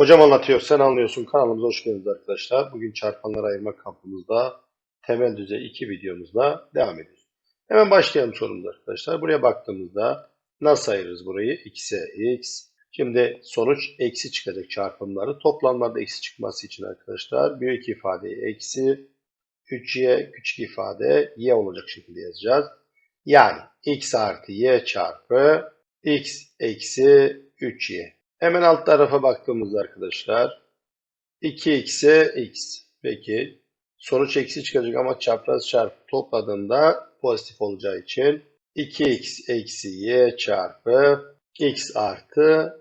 Hocam anlatıyor, sen anlıyorsun. Kanalımıza hoş geldiniz arkadaşlar. Bugün çarpanları ayırma kampımızda temel düzey 2 videomuzla devam ediyoruz. Hemen başlayalım sorumuza arkadaşlar. Buraya baktığımızda nasıl ayırırız burayı? x'e x. Şimdi sonuç eksi çıkacak çarpımları. Toplamlarda eksi çıkması için arkadaşlar büyük ifadeyi eksi 3y küçük ifade y olacak şekilde yazacağız. Yani x artı y çarpı x eksi 3y. Hemen alt tarafa baktığımızda arkadaşlar 2x'e x. Peki sonuç eksi çıkacak ama çapraz çarpı topladığında pozitif olacağı için 2x eksi y çarpı x artı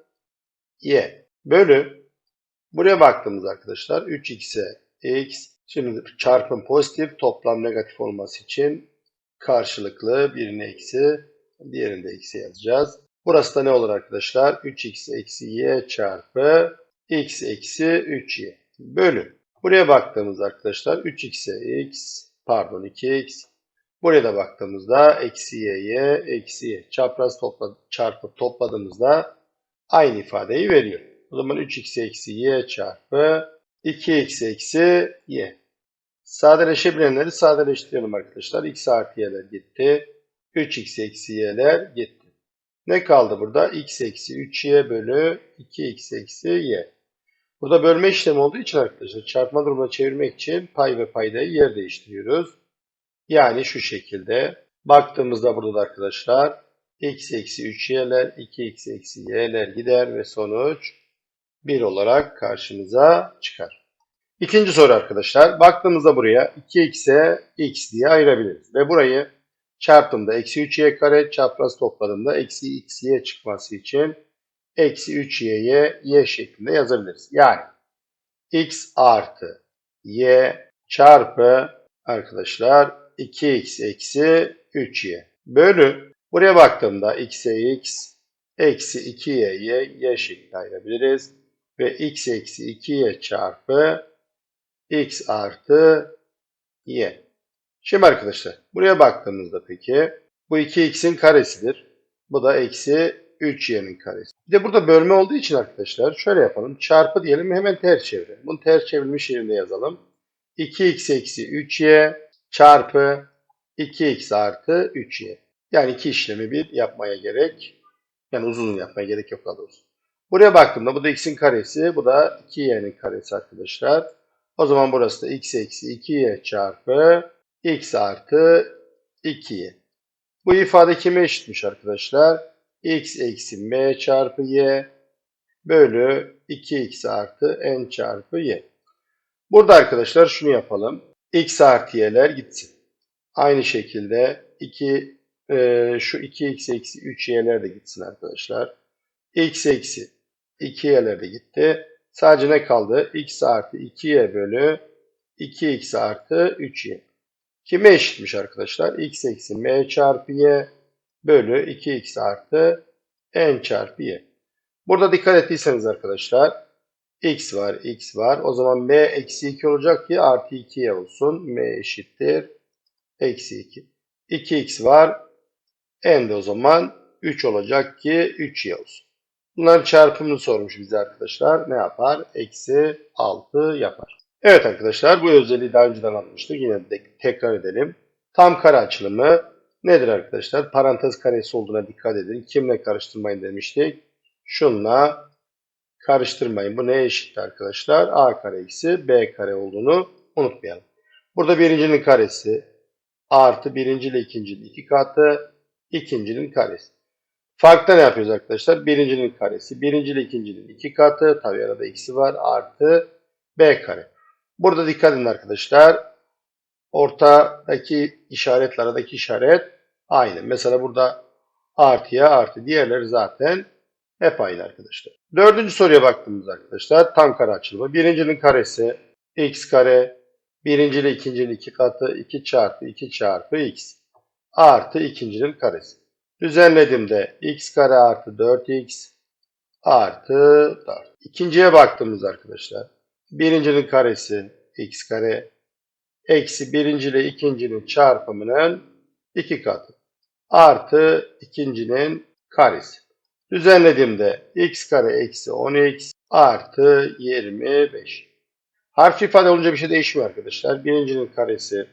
y bölü buraya baktığımız arkadaşlar 3x'e x şimdi çarpım pozitif toplam negatif olması için karşılıklı birini eksi diğerini de eksi yazacağız. Burası da ne olur arkadaşlar? 3x eksi y çarpı x eksi 3y bölü. Buraya baktığımızda arkadaşlar 3x'e x pardon 2x. Buraya da baktığımızda eksi y'ye eksi y. Çapraz topla, çarpıp topladığımızda aynı ifadeyi veriyor. O zaman 3x eksi y çarpı 2x eksi y. Sadeleşebilenleri sadeleştirelim arkadaşlar. x artı y'ler gitti. 3x eksi y'ler gitti. Ne kaldı burada? x eksi 3y bölü 2x eksi y. Burada bölme işlemi olduğu için arkadaşlar çarpma durumuna çevirmek için pay ve paydayı yer değiştiriyoruz. Yani şu şekilde baktığımızda burada da arkadaşlar x eksi 3y'ler 2x eksi y'ler gider ve sonuç 1 olarak karşımıza çıkar. İkinci soru arkadaşlar. Baktığımızda buraya 2x'e x diye ayırabiliriz. Ve burayı çarptığımda eksi 3y kare çapraz topladığımda eksi xy çıkması için eksi 3y'ye y şeklinde yazabiliriz. Yani x artı y çarpı arkadaşlar 2x eksi 3y bölü buraya baktığımda x'e x eksi 2y'ye y şeklinde ayırabiliriz. Ve x eksi 2y çarpı x artı y. Şimdi arkadaşlar buraya baktığımızda peki bu 2x'in karesidir. Bu da eksi 3y'nin karesi. Bir de burada bölme olduğu için arkadaşlar şöyle yapalım. Çarpı diyelim hemen ters çevirelim. Bunu ters çevrilmiş yerinde yazalım. 2x eksi 3y çarpı 2x artı 3y. Yani iki işlemi bir yapmaya gerek. Yani uzun uzun yapmaya gerek yok daha doğrusu. Buraya baktığımda bu da x'in karesi. Bu da 2y'nin karesi arkadaşlar. O zaman burası da x eksi 2y çarpı x artı 2y. Bu ifade kime eşitmiş arkadaşlar? x eksi m çarpı y bölü 2x artı n çarpı y. Burada arkadaşlar şunu yapalım. x artı y'ler gitsin. Aynı şekilde 2 e, şu 2x eksi 3y'ler de gitsin arkadaşlar. x eksi 2y'ler de gitti. Sadece ne kaldı? x artı 2y bölü 2x artı 3y. Kime eşitmiş arkadaşlar? x eksi m çarpı y bölü 2x artı n çarpı y. Burada dikkat ettiyseniz arkadaşlar x var, x var. O zaman m eksi 2 olacak ki artı 2y olsun. m eşittir eksi 2. 2x var. n de o zaman 3 olacak ki 3y olsun. Bunların çarpımını sormuş bize arkadaşlar. Ne yapar? Eksi 6 yapar. Evet arkadaşlar bu özelliği daha önceden anlatmıştık. Yine de tekrar edelim. Tam kare açılımı nedir arkadaşlar? Parantez karesi olduğuna dikkat edin. Kimle karıştırmayın demiştik. Şunla karıştırmayın. Bu neye eşit arkadaşlar? A kare eksi B kare olduğunu unutmayalım. Burada birincinin karesi artı birinci ile ikincinin iki katı ikincinin karesi. Farkta ne yapıyoruz arkadaşlar? Birincinin karesi. Birinci ile ikincinin iki katı. Tabi arada eksi var. Artı B kare. Burada dikkat edin arkadaşlar. Ortadaki işaretle aradaki işaret aynı. Mesela burada artıya artı. Diğerleri zaten hep aynı arkadaşlar. Dördüncü soruya baktığımız arkadaşlar. Tam kare açılımı. Birincinin karesi x kare. Birinci ile ikincinin iki katı 2 çarpı 2 çarpı x. Artı ikincinin karesi. Düzenlediğimde x kare artı 4x artı 4. İkinciye baktığımız arkadaşlar. Birincinin karesi x kare eksi birinci ile ikincinin çarpımının iki katı artı ikincinin karesi. Düzenlediğimde x kare eksi 10x artı 25. Harf ifade olunca bir şey değişmiyor arkadaşlar. Birincinin karesi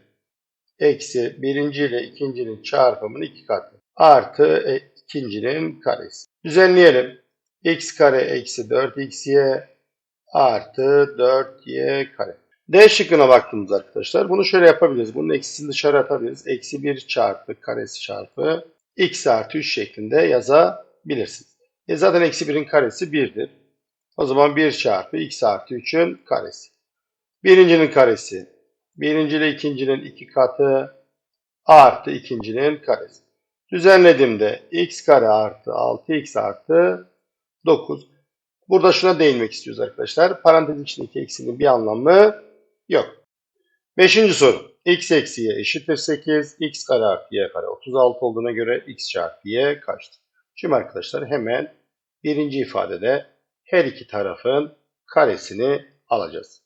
eksi birinci ile ikincinin çarpımının iki katı artı e, ikincinin karesi. Düzenleyelim. x kare eksi 4xy artı 4y kare. D şıkkına baktığımız arkadaşlar bunu şöyle yapabiliriz. Bunun eksisini dışarı atabiliriz. Eksi 1 çarpı karesi çarpı x artı 3 şeklinde yazabilirsiniz. E zaten eksi 1'in karesi 1'dir. O zaman 1 çarpı x artı 3'ün karesi. Birincinin karesi. Birinci ile ikincinin iki katı artı ikincinin karesi. Düzenlediğimde x kare artı 6x artı 9. Burada şuna değinmek istiyoruz arkadaşlar. Parantez içindeki eksinin bir anlamı yok. Beşinci soru. x eksi y eşittir 8. x kare artı y kare 36 olduğuna göre x çarpı y kaçtır? Şimdi arkadaşlar hemen birinci ifadede her iki tarafın karesini alacağız.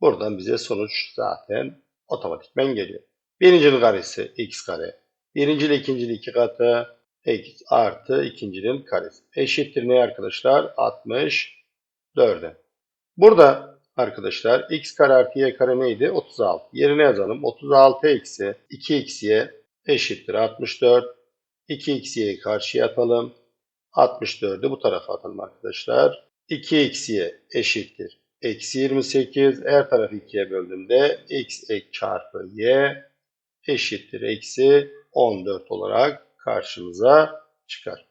Buradan bize sonuç zaten otomatikmen geliyor. Birincinin karesi x kare. Birinci ile ikincinin iki katı x artı ikincinin karesi. Eşittir ne arkadaşlar? 64'e. Burada arkadaşlar x kare artı y kare neydi? 36. Yerine yazalım. 36 eksi 2xy eşittir 64. 2xy'yi karşıya atalım. 64'ü bu tarafa atalım arkadaşlar. 2xy eşittir. Eksi 28. Her tarafı 2'ye böldüğümde x ek çarpı y eşittir. Eksi 14 olarak karşımıza çıkar.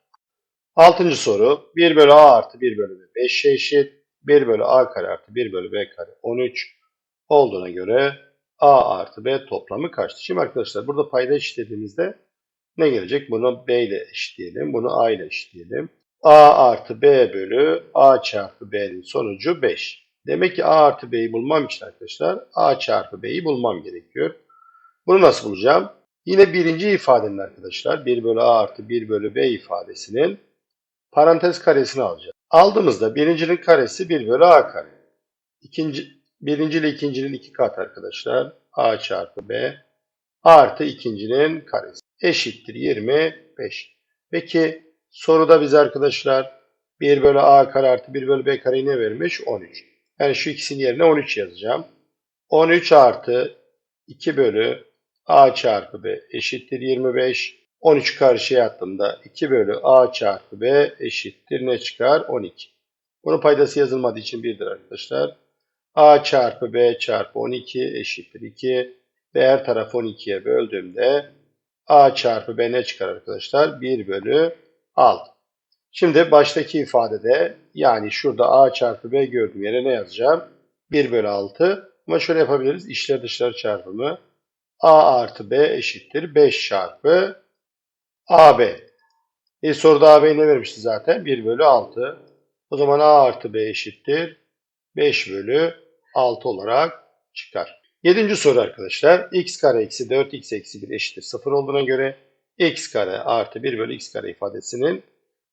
Altıncı soru. 1 bölü a artı 1 bölü b 5 eşit. 1 bölü a kare artı 1 bölü b kare 13 olduğuna göre a artı b toplamı kaçtır? Şimdi arkadaşlar burada payda eşitlediğimizde ne gelecek? Bunu b ile eşitleyelim. Bunu a ile eşitleyelim. a artı b bölü a çarpı b'nin sonucu 5. Demek ki a artı b'yi bulmam için arkadaşlar a çarpı b'yi bulmam gerekiyor. Bunu nasıl bulacağım? Yine birinci ifadenin arkadaşlar 1 bölü a artı 1 bölü b ifadesinin parantez karesini alacağız. Aldığımızda birincinin karesi 1 bölü a kare. İkinci, birinci ile ikincinin iki kat arkadaşlar. a çarpı b artı ikincinin karesi. Eşittir 25. Peki soruda bize arkadaşlar 1 bölü a kare artı 1 bölü b kareyi ne vermiş? 13. Yani şu ikisinin yerine 13 yazacağım. 13 artı 2 bölü a çarpı b eşittir 25. 13 karşıya attığımda 2 bölü a çarpı b eşittir ne çıkar? 12. Bunun paydası yazılmadığı için 1'dir arkadaşlar. a çarpı b çarpı 12 eşittir 2. Ve her tarafı 12'ye böldüğümde a çarpı b ne çıkar arkadaşlar? 1 bölü 6. Şimdi baştaki ifadede yani şurada a çarpı b gördüğüm yere ne yazacağım? 1 bölü 6. Ama şöyle yapabiliriz. İçler dışlar çarpımı a artı b eşittir 5 çarpı AB. E soruda AB ne vermişti zaten? 1 bölü 6. O zaman A artı B eşittir. 5 bölü 6 olarak çıkar. Yedinci soru arkadaşlar. x kare eksi 4x eksi 1 eşittir 0 olduğuna göre x kare artı 1 bölü x kare ifadesinin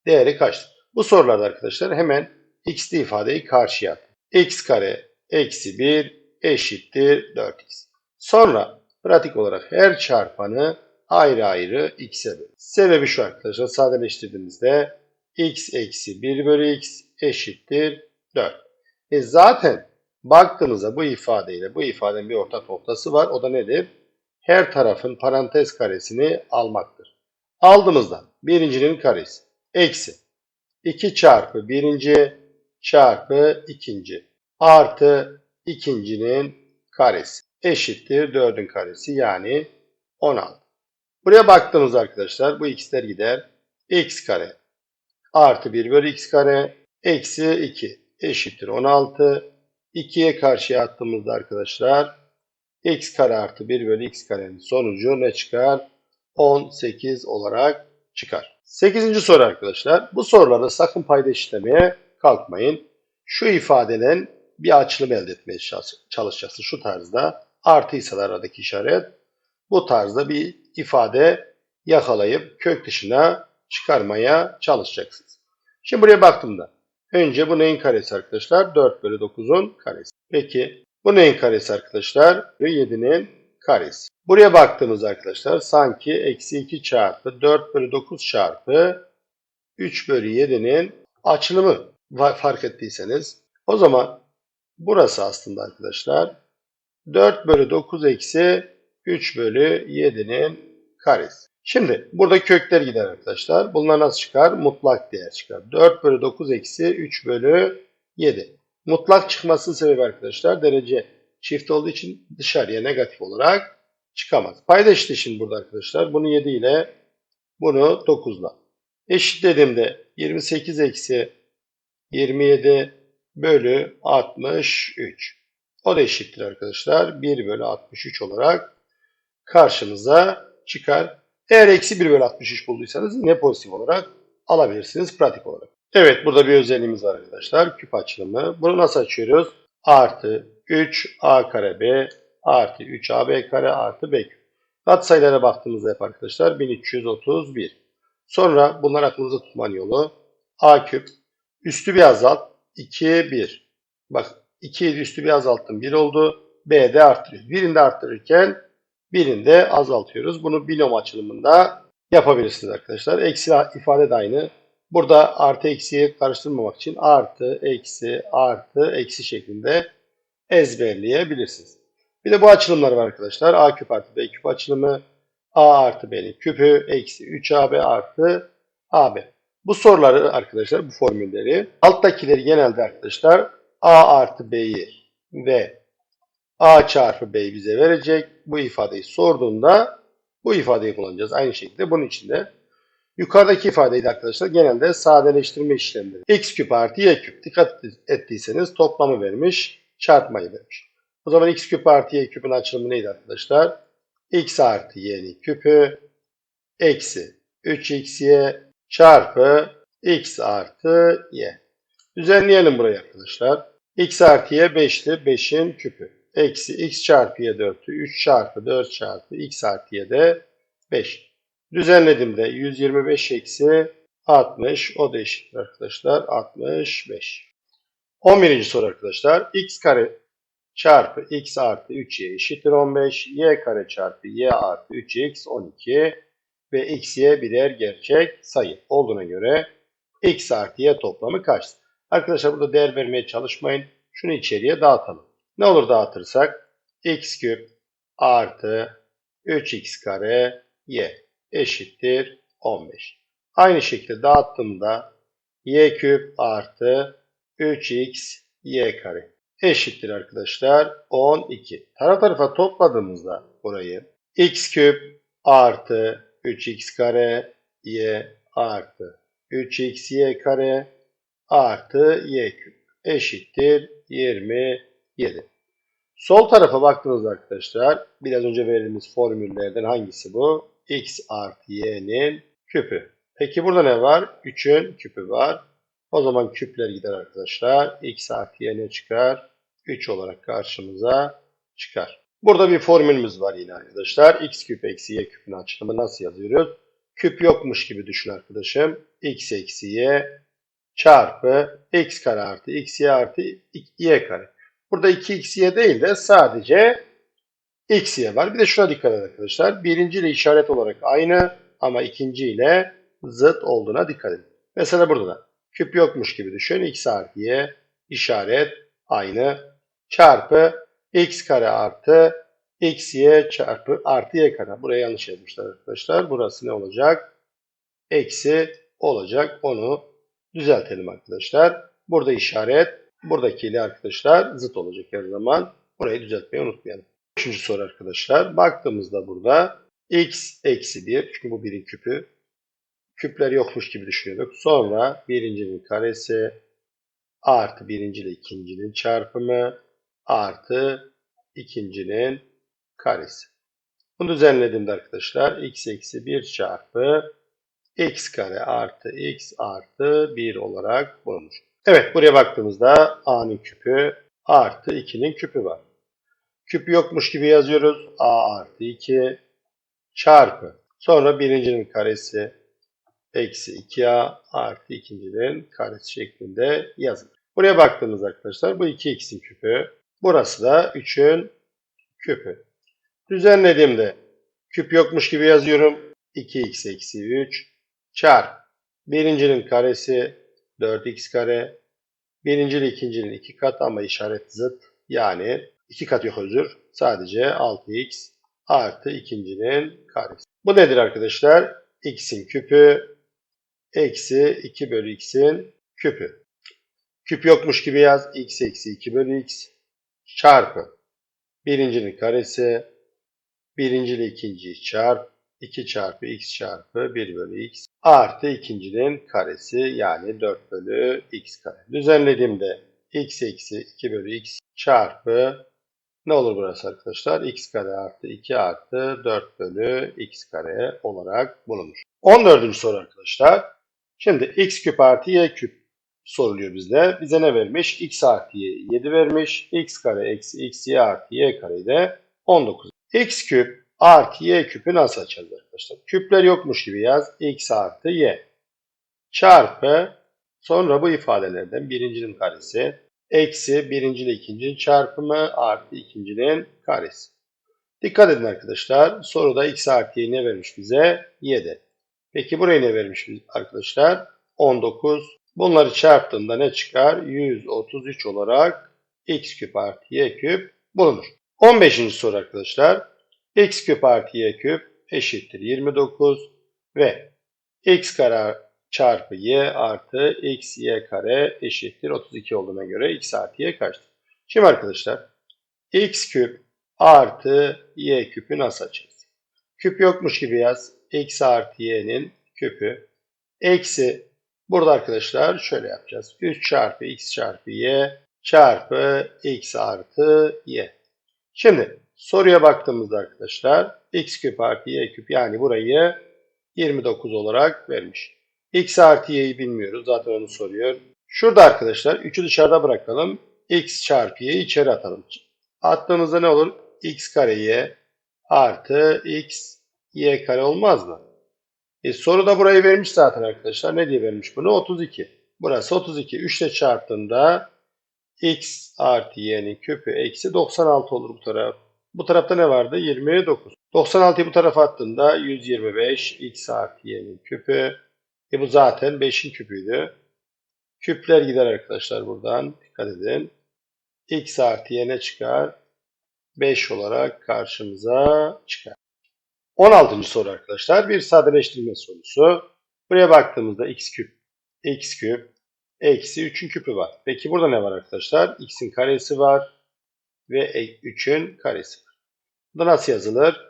değeri kaçtır? Bu sorularda arkadaşlar hemen x'li ifadeyi karşıya at. x kare eksi 1 eşittir 4x. Sonra pratik olarak her çarpanı ayrı ayrı x'e bölün. Sebebi şu arkadaşlar sadeleştirdiğimizde x eksi 1 bölü x eşittir 4. E zaten baktığımızda bu ifadeyle bu ifadenin bir ortak noktası var. O da nedir? Her tarafın parantez karesini almaktır. Aldığımızda birincinin karesi eksi 2 çarpı birinci çarpı ikinci artı ikincinin karesi eşittir 4'ün karesi yani 16. Buraya baktığımız arkadaşlar bu x'ler gider. x kare artı 1 bölü x kare eksi 2 eşittir 16. 2'ye karşıya attığımızda arkadaşlar x kare artı 1 bölü x karenin sonucu ne çıkar? 18 olarak çıkar. 8. soru arkadaşlar. Bu sorularda sakın payda işlemeye kalkmayın. Şu ifadeden bir açılım elde etmeye çalışacaksın. Şu tarzda artıysa da aradaki işaret bu tarzda bir ifade yakalayıp kök dışına çıkarmaya çalışacaksınız. Şimdi buraya baktığımda önce bu neyin karesi arkadaşlar? 4 bölü 9'un karesi. Peki bu neyin karesi arkadaşlar? 7'nin karesi. Buraya baktığımız arkadaşlar sanki eksi 2 çarpı 4 bölü 9 çarpı 3 bölü 7'nin açılımı fark ettiyseniz O zaman burası aslında arkadaşlar 4 bölü 9 eksi 3 bölü 7'nin karesi. Şimdi burada kökler gider arkadaşlar. Bunlar nasıl çıkar? Mutlak değer çıkar. 4 bölü 9 eksi 3 bölü 7. Mutlak çıkmasının sebebi arkadaşlar derece çift olduğu için dışarıya negatif olarak çıkamaz. Payda şimdi burada arkadaşlar. Bunu 7 ile bunu 9 ile. Eşit dediğimde 28 eksi 27 bölü 63. O da eşittir arkadaşlar. 1 bölü 63 olarak karşımıza çıkar. Eğer eksi 1 bölü 63 bulduysanız yine pozitif olarak alabilirsiniz pratik olarak. Evet burada bir özelliğimiz var arkadaşlar. Küp açılımı. Bunu nasıl açıyoruz? Artı 3a kare b artı 3ab kare artı b küp. Katsayılara baktığımızda hep arkadaşlar 1331. Sonra bunlar aklınızda tutman yolu. a küp üstü bir azalt 2 1. Bak 2 idi üstü bir azalttım 1 oldu. b de arttırıyor. Birinde arttırırken birinde azaltıyoruz. Bunu binom açılımında yapabilirsiniz arkadaşlar. Eksi ifade de aynı. Burada artı eksiyi karıştırmamak için artı, eksi, artı, eksi şeklinde ezberleyebilirsiniz. Bir de bu açılımlar var arkadaşlar. A küp artı B küp açılımı. A artı B'nin küpü eksi 3AB artı AB. Bu soruları arkadaşlar bu formülleri alttakileri genelde arkadaşlar A artı B'yi ve A çarpı B'yi bize verecek. Bu ifadeyi sorduğunda bu ifadeyi kullanacağız. Aynı şekilde bunun için de yukarıdaki ifadeyi de arkadaşlar genelde sadeleştirme işlemleri. X küp artı Y küp. Dikkat ettiyseniz toplamı vermiş, çarpmayı vermiş. O zaman x küp artı y küpün açılımı neydi arkadaşlar? x artı y'nin küpü eksi 3xy çarpı x artı y. Düzenleyelim burayı arkadaşlar. X artı y 5'ti. 5'in küpü. Eksi x çarpı y 4'tü. 3 çarpı 4 çarpı x artı y de 5. Düzenlediğimde 125 eksi 60. O da eşittir arkadaşlar. 65. 11. soru arkadaşlar. x kare çarpı x artı 3y eşittir 15. y kare çarpı y artı 3x 12 ve x y birer gerçek sayı olduğuna göre x artı y toplamı kaçtır? Arkadaşlar burada değer vermeye çalışmayın. Şunu içeriye dağıtalım. Ne olur dağıtırsak x küp artı 3x kare y eşittir 15. Aynı şekilde dağıttığımda y küp artı 3x y kare eşittir arkadaşlar 12. Taraf tarafa topladığımızda burayı x küp artı 3x kare y artı 3xy kare artı y küp eşittir 27. Sol tarafa baktığınızda arkadaşlar biraz önce verdiğimiz formüllerden hangisi bu? x artı y'nin küpü. Peki burada ne var? 3'ün küpü var. O zaman küpler gider arkadaşlar. x artı y ne çıkar? 3 olarak karşımıza çıkar. Burada bir formülümüz var yine arkadaşlar. x küp eksi y küpün açılımı nasıl yazıyoruz? Küp yokmuş gibi düşün arkadaşım. x eksi y çarpı x kare artı x y artı y kare. Burada 2xy değil de sadece xy var. Bir de şuna dikkat edin arkadaşlar. Birinci ile işaret olarak aynı ama ikinci ile zıt olduğuna dikkat edin. Mesela burada da küp yokmuş gibi düşün. x artı y işaret aynı çarpı x kare artı xy çarpı artı y kare. Buraya yanlış yazmışlar arkadaşlar. Burası ne olacak? Eksi olacak. Onu düzeltelim arkadaşlar. Burada işaret buradakiyle arkadaşlar zıt olacak her zaman. Burayı düzeltmeyi unutmayalım. Üçüncü soru arkadaşlar. Baktığımızda burada x eksi 1 çünkü bu birin küpü. Küpler yokmuş gibi düşünüyorduk. Sonra birincinin karesi artı birinci ile ikincinin çarpımı artı ikincinin karesi. Bunu düzenlediğimde arkadaşlar x eksi 1 çarpı x kare artı x artı 1 olarak bulunur. Evet buraya baktığımızda a'nın küpü artı 2'nin küpü var. Küp yokmuş gibi yazıyoruz. a artı 2 çarpı. Sonra birincinin karesi eksi 2a artı ikincinin karesi şeklinde yazılır. Buraya baktığımız arkadaşlar bu 2x'in küpü. Burası da 3'ün küpü. Düzenlediğimde küp yokmuş gibi yazıyorum. 2x eksi 3 çarp. Birincinin karesi 4x kare Birinci ikincinin iki katı ama işaret zıt. Yani iki kat yok özür. Sadece 6x artı ikincinin karesi. Bu nedir arkadaşlar? x'in küpü eksi 2 bölü x'in küpü. Küp yokmuş gibi yaz. x eksi 2 bölü x çarpı birincinin karesi birinci ile ikinciyi çarp 2 çarpı x çarpı 1 bölü x artı ikincinin karesi yani 4 bölü x kare. Düzenlediğimde x eksi 2 bölü x çarpı ne olur burası arkadaşlar? x kare artı 2 artı 4 bölü x kare olarak bulunur. 14. soru arkadaşlar. Şimdi x küp artı y küp soruluyor bizde. Bize ne vermiş? x artı y 7 vermiş. x kare eksi x y artı y kare de 19. x küp artı y küpü nasıl açacağız arkadaşlar? Küpler yokmuş gibi yaz. x artı y çarpı sonra bu ifadelerden birincinin karesi eksi birinci ile ikincinin çarpımı artı ikincinin karesi. Dikkat edin arkadaşlar. Soruda x artı y ne vermiş bize? 7. Peki buraya ne vermiş arkadaşlar? 19. Bunları çarptığında ne çıkar? 133 olarak x küp artı y küp bulunur. 15. soru arkadaşlar. X küp artı y küp eşittir 29 ve x kare çarpı y artı x y kare eşittir 32 olduğuna göre x artı y kaçtır? Şimdi arkadaşlar x küp artı y küpü nasıl açacağız? Küp yokmuş gibi yaz. x artı y'nin küpü eksi burada arkadaşlar şöyle yapacağız. 3 çarpı x çarpı y çarpı x artı y. Şimdi soruya baktığımızda arkadaşlar x küp artı y küp yani burayı 29 olarak vermiş. x artı y'yi bilmiyoruz. Zaten onu soruyor. Şurada arkadaşlar 3'ü dışarıda bırakalım. x çarpı y'yi içeri atalım. Attığımızda ne olur? x kare y artı x y kare olmaz mı? E, soruda burayı vermiş zaten arkadaşlar. Ne diye vermiş bunu? 32. Burası 32. 3 ile çarptığında x artı y'nin küpü eksi 96 olur bu taraf. Bu tarafta ne vardı? 29. 96'yı bu tarafa attığında 125 x artı y'nin küpü. E bu zaten 5'in küpüydü. Küpler gider arkadaşlar buradan. Dikkat edin. x artı y ne çıkar? 5 olarak karşımıza çıkar. 16. soru arkadaşlar. Bir sadeleştirme sorusu. Buraya baktığımızda x küp, x küp, eksi 3'ün küpü var. Peki burada ne var arkadaşlar? x'in karesi var ve 3'ün karesi var. Bu nasıl yazılır?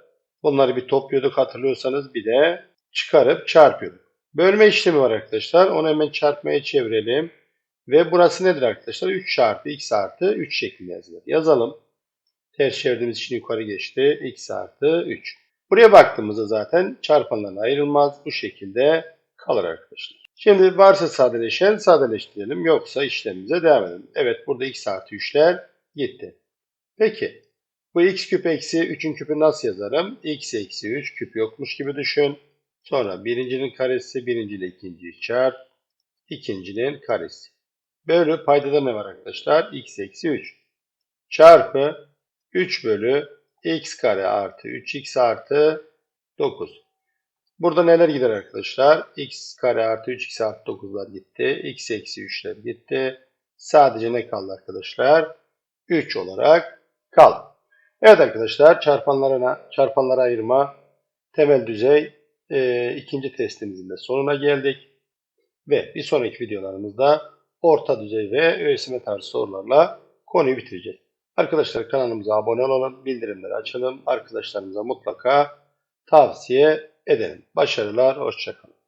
Bunları bir topluyorduk hatırlıyorsanız bir de çıkarıp çarpıyorduk. Bölme işlemi var arkadaşlar. Onu hemen çarpmaya çevirelim. Ve burası nedir arkadaşlar? 3 çarpı x artı 3 şeklinde yazılır. Yazalım. Ters çevirdiğimiz için yukarı geçti. x artı 3. Buraya baktığımızda zaten çarpanlardan ayrılmaz. Bu şekilde kalır arkadaşlar. Şimdi varsa sadeleşen sadeleştirelim. Yoksa işlemimize devam edelim. Evet burada x artı 3'ler gitti. Peki bu x küp eksi 3'ün küpü nasıl yazarım? x eksi 3 küp yokmuş gibi düşün. Sonra birincinin karesi birinci ile ikinciyi çarp. ikincinin karesi. Bölü paydada ne var arkadaşlar? x eksi 3 çarpı 3 bölü x kare artı 3x artı 9. Burada neler gider arkadaşlar? x kare artı 3x artı 9'lar gitti. x eksi 3'ler gitti. Sadece ne kaldı arkadaşlar? 3 olarak kaldı. Evet arkadaşlar çarpanlarına, çarpanlara ayırma temel düzey e, ikinci testimizin de sonuna geldik. Ve bir sonraki videolarımızda orta düzey ve ÖSYM tarzı sorularla konuyu bitireceğiz. Arkadaşlar kanalımıza abone olalım, bildirimleri açalım. Arkadaşlarımıza mutlaka tavsiye edelim. Başarılar, hoşçakalın.